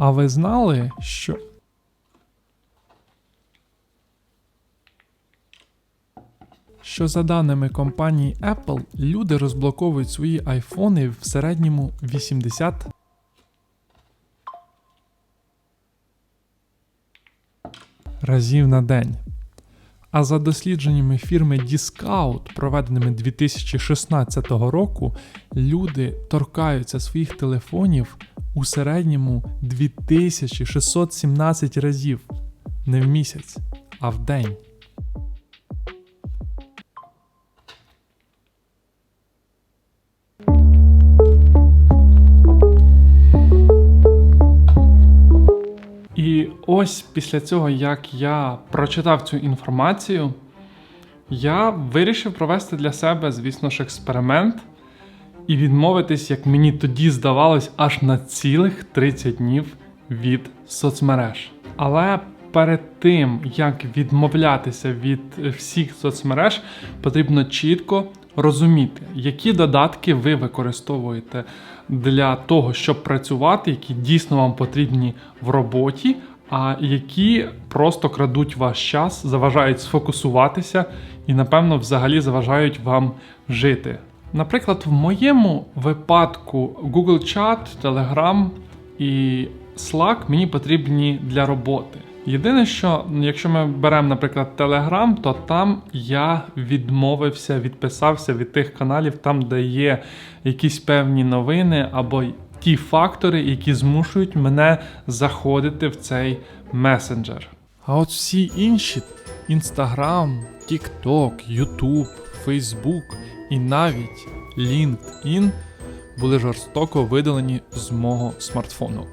А ви знали, що. Що за даними компанії Apple, люди розблоковують свої айфони в середньому 80 разів на день. А за дослідженнями фірми Discount, проведеними 2016 року, люди торкаються своїх телефонів у середньому 2617 разів не в місяць, а в день. І ось після цього, як я прочитав цю інформацію, я вирішив провести для себе, звісно ж, експеримент і відмовитись, як мені тоді здавалось, аж на цілих 30 днів від соцмереж. Але перед тим, як відмовлятися від всіх соцмереж, потрібно чітко розуміти, які додатки ви використовуєте для того, щоб працювати, які дійсно вам потрібні в роботі, а які просто крадуть ваш час, заважають сфокусуватися і, напевно, взагалі заважають вам жити. Наприклад, в моєму випадку Google Chat, Telegram і Slack мені потрібні для роботи. Єдине, що якщо ми беремо, наприклад, Telegram, то там я відмовився, відписався від тих каналів, там, де є якісь певні новини або ті фактори, які змушують мене заходити в цей месенджер. А от всі інші Instagram, TikTok, YouTube, Facebook і навіть LinkedIn були жорстоко видалені з мого смартфону.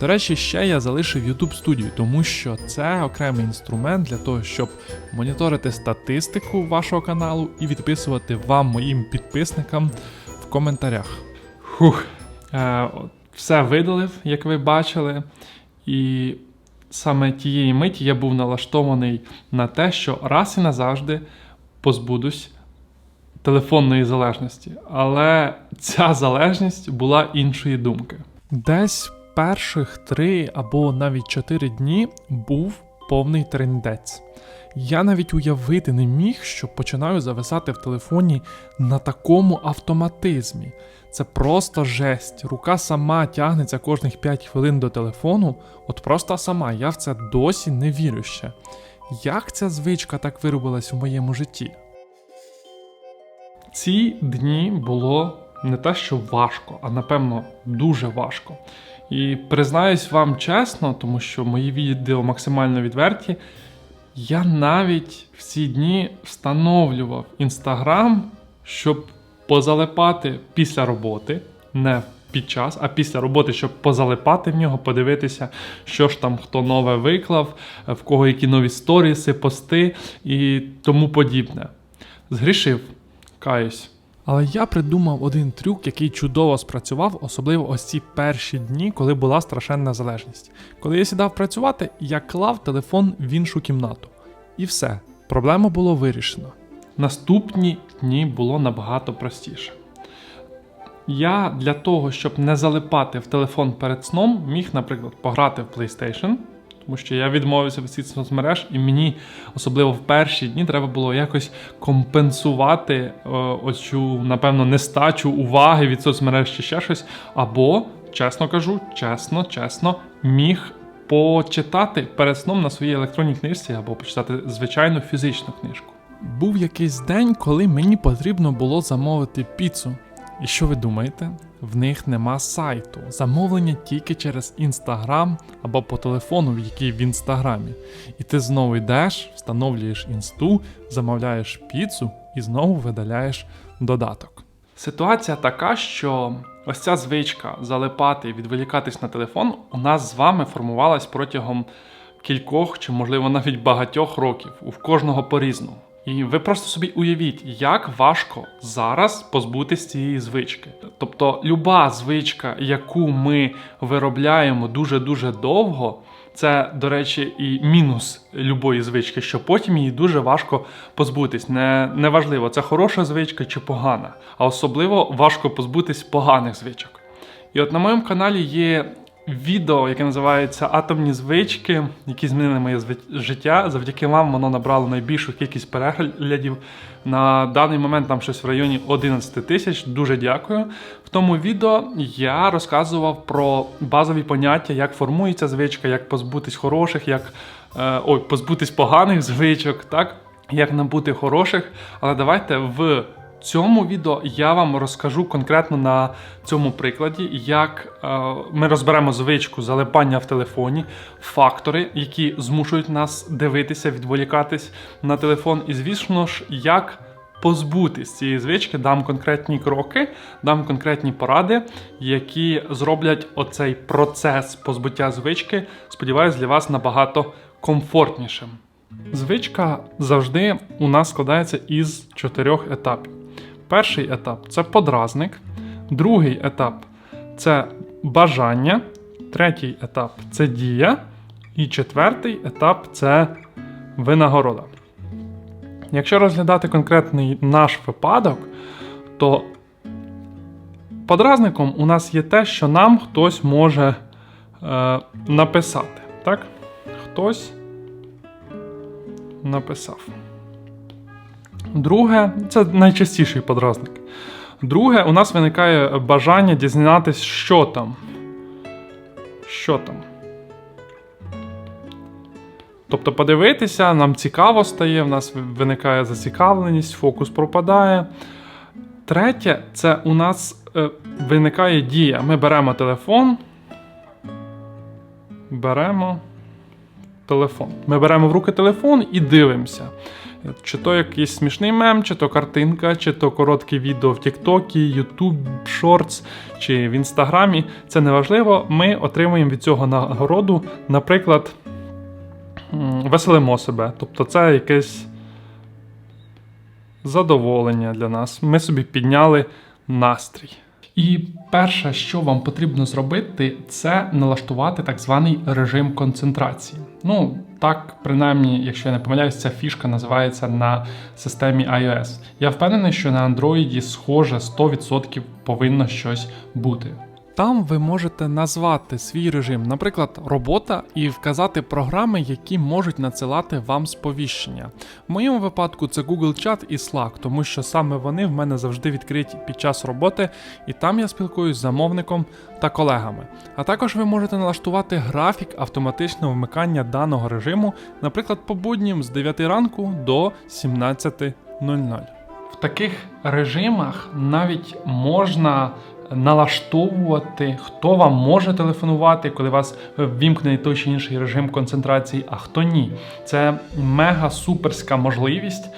До речі, ще я залишив YouTube студію, тому що це окремий інструмент для того, щоб моніторити статистику вашого каналу і відписувати вам, моїм підписникам в коментарях. Хух, е, все видалив, як ви бачили, і саме тієї миті я був налаштований на те, що раз і назавжди позбудусь телефонної залежності. Але ця залежність була іншої думки. Десь перших три або навіть чотири дні був повний трендець. Я навіть уявити не міг, що починаю зависати в телефоні на такому автоматизмі. Це просто жесть. Рука сама тягнеться кожних 5 хвилин до телефону, от просто сама. Я в це досі не вірю ще. Як ця звичка так виробилась у моєму житті? Ці дні було не те, що важко, а напевно дуже важко. І признаюсь вам чесно, тому що мої відео максимально відверті. Я навіть в ці дні встановлював інстаграм, щоб позалипати після роботи, не під час, а після роботи, щоб позалипати в нього, подивитися, що ж там хто нове виклав, в кого які нові сторіси, пости і тому подібне. Згрішив, каюсь. Але я придумав один трюк, який чудово спрацював, особливо ось ці перші дні, коли була страшенна залежність. Коли я сідав працювати, я клав телефон в іншу кімнату. І все, проблема було вирішено. Наступні дні було набагато простіше. Я для того, щоб не залипати в телефон перед сном, міг, наприклад, пограти в PlayStation, тому що я відмовився від всіх соцмереж, і мені, особливо в перші дні, треба було якось компенсувати е, оцю, напевно, нестачу уваги від соцмереж чи ще щось. Або, чесно кажу, чесно, чесно, міг почитати перед сном на своїй електронній книжці або почитати звичайну фізичну книжку. Був якийсь день, коли мені потрібно було замовити піцу. І що ви думаєте? В них нема сайту. Замовлення тільки через інстаграм або по телефону, який в інстаграмі. І ти знову йдеш, встановлюєш інсту, замовляєш піцу і знову видаляєш додаток. Ситуація така, що ось ця звичка залипати і відволікатись на телефон у нас з вами формувалась протягом кількох чи, можливо, навіть багатьох років, у кожного по-різному. І ви просто собі уявіть, як важко зараз позбутися цієї звички. Тобто, люба звичка, яку ми виробляємо дуже-дуже довго, це, до речі, і мінус любої звички, що потім її дуже важко позбутись. Не, Неважливо, це хороша звичка чи погана, а особливо важко позбутись поганих звичок. І от на моєму каналі є відео, яке називається Атомні звички, які змінили моє життя. Завдяки вам воно набрало найбільшу кількість переглядів. На даний момент там щось в районі 11 тисяч. Дуже дякую. В тому відео я розказував про базові поняття, як формується звичка, як позбутись хороших, як е, ой, позбутись поганих звичок, так? Як набути хороших. Але давайте в цьому відео я вам розкажу конкретно на цьому прикладі, як е, ми розберемо звичку залипання в телефоні, фактори, які змушують нас дивитися, відволікатись на телефон, і звісно ж, як позбутись цієї звички, дам конкретні кроки, дам конкретні поради, які зроблять оцей процес позбуття звички, сподіваюсь, для вас набагато комфортнішим. Звичка завжди у нас складається із чотирьох етапів. Перший етап це подразник, другий етап це бажання, третій етап це дія, і четвертий етап це винагорода. Якщо розглядати конкретний наш випадок, то подразником у нас є те, що нам хтось може е, написати. Так? Хтось написав. Друге, це найчастіший подразник. Друге, у нас виникає бажання дізнатися, що там. Що там. Тобто подивитися, нам цікаво стає, в нас виникає зацікавленість, фокус пропадає. Третє, це у нас е, виникає дія. Ми беремо телефон. Беремо телефон. Ми беремо в руки телефон і дивимося. Чи то якийсь смішний мем, чи то картинка, чи то коротке відео в Тіктокі, YouTube Shorts, чи в Інстаграмі. Це не важливо. Ми отримуємо від цього нагороду, наприклад, веселимо себе. Тобто це якесь задоволення для нас. Ми собі підняли настрій. І перше, що вам потрібно зробити, це налаштувати так званий режим концентрації. Ну, так, принаймні, якщо я не помиляюсь, ця фішка називається на системі iOS. Я впевнений, що на Android схоже 100% повинно щось бути. Там ви можете назвати свій режим, наприклад, робота, і вказати програми, які можуть надсилати вам сповіщення. В моєму випадку це Google Chat і Slack, тому що саме вони в мене завжди відкриті під час роботи, і там я спілкуюсь з замовником та колегами. А також ви можете налаштувати графік автоматичного вмикання даного режиму, наприклад, по буднім з 9 ранку до 17.00. В таких режимах навіть можна налаштовувати, хто вам може телефонувати, коли вас ввімкне той чи інший режим концентрації, а хто ні. Це мега суперська можливість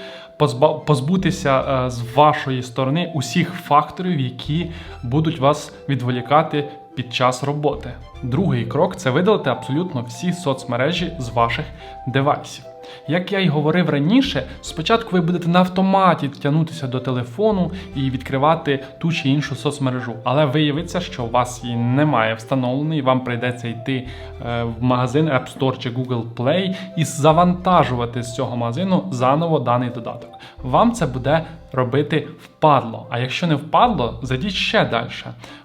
позбутися е, з вашої сторони усіх факторів, які будуть вас відволікати під час роботи. Другий крок це видалити абсолютно всі соцмережі з ваших девайсів. Як я й говорив раніше, спочатку ви будете на автоматі тягнутися до телефону і відкривати ту чи іншу соцмережу, але виявиться, що у вас її немає встановленої, вам прийдеться йти е, в магазин App Store чи Google Play і завантажувати з цього магазину заново даний додаток. Вам це буде робити впадло. А якщо не впадло, зайдіть ще далі.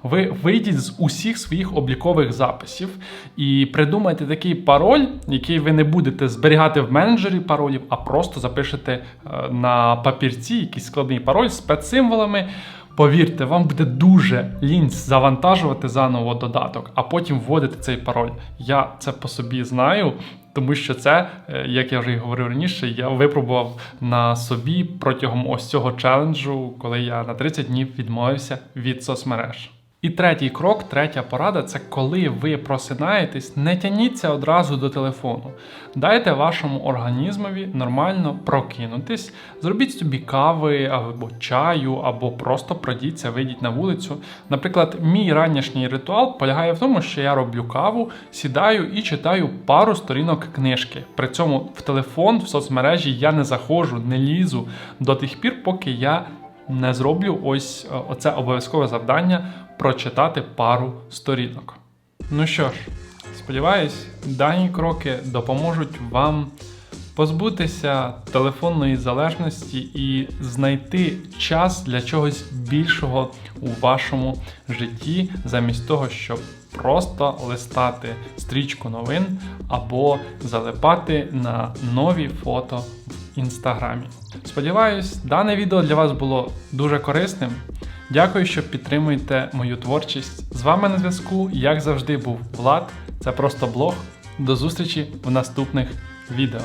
Ви вийдіть з усіх своїх облікових записів і придумайте такий пароль, який ви не будете зберігати в менеджері паролів, а просто запишете е, на папірці якийсь складний пароль з спецсимволами. Повірте, вам буде дуже лінь завантажувати заново додаток, а потім вводити цей пароль. Я це по собі знаю, тому що це, е, як я вже й говорив раніше, я випробував на собі протягом ось цього челенджу, коли я на 30 днів відмовився від соцмереж. І третій крок, третя порада це коли ви просинаєтесь, не тяніться одразу до телефону. Дайте вашому організмові нормально прокинутись, зробіть собі кави або чаю, або просто пройдіться, вийдіть на вулицю. Наприклад, мій ранішній ритуал полягає в тому, що я роблю каву, сідаю і читаю пару сторінок книжки. При цьому в телефон, в соцмережі я не заходжу, не лізу до тих пір, поки я не зроблю ось е, оце обов'язкове завдання прочитати пару сторінок. Ну що ж, сподіваюсь, дані кроки допоможуть вам позбутися телефонної залежності і знайти час для чогось більшого у вашому житті, замість того, щоб просто листати стрічку новин або залипати на нові фото в інстаграмі. Сподіваюсь, дане відео для вас було дуже корисним. Дякую, що підтримуєте мою творчість. З вами на зв'язку, як завжди, був Влад. Це просто блог. До зустрічі в наступних відео.